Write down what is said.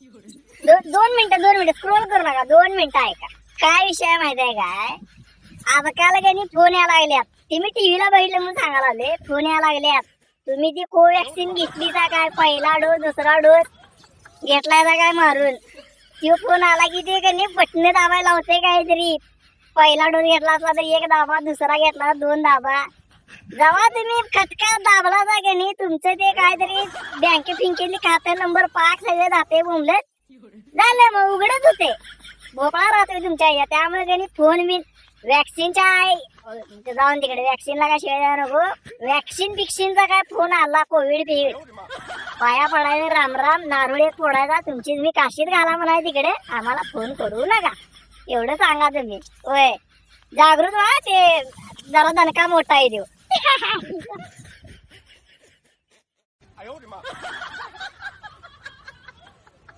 दोन मिनिटं दोन मिनिटं. स्क्रोल करू नका. दोन मिनिटं ऐका. काय विषय आहे माहिती आहे काय? आजकाल काही फोन यायला लागल्यात. ते मी टीव्हीला बघितलं म्हणून सांगायला लागले फोन यायला लागल्यात. तुम्ही ती कोवॅक्सिन घेतली का काय? पहिला डोस दुसरा डोस घेतलाय का काय मारून? तो फोन आला की ते कधी बटणे दाबायला होते काहीतरी. पहिला डोस घेतला असला तर एक दाबा दुसरा घेतला दोन दाबा. जेव्हा तुम्ही खटका दाबला जा की नाही तुमचं ते काहीतरी बँके फिंकेली खाते नंबर पाच सगळे जाते बोंबले झाले मग उघडत होते. भोपळा राहतो तुमच्या या त्यामुळे त्यांनी फोन मी वॅक्सिनच्या आहे. जाऊन तिकडे वॅक्सिनला काय शिवाय नको. वॅक्सिन फिक्सिनचा काय फोन आला कोविड बिविड पाया पडायला राम राम फोडायचा तुमची तुम्ही काशीत घाला म्हणाय तिकडे. आम्हाला फोन करू नका. एवढं सांगा तुम्ही. होय. जागृत व्हा ते. जरा दणका मोठा आहे देऊ 哎呦，我的妈。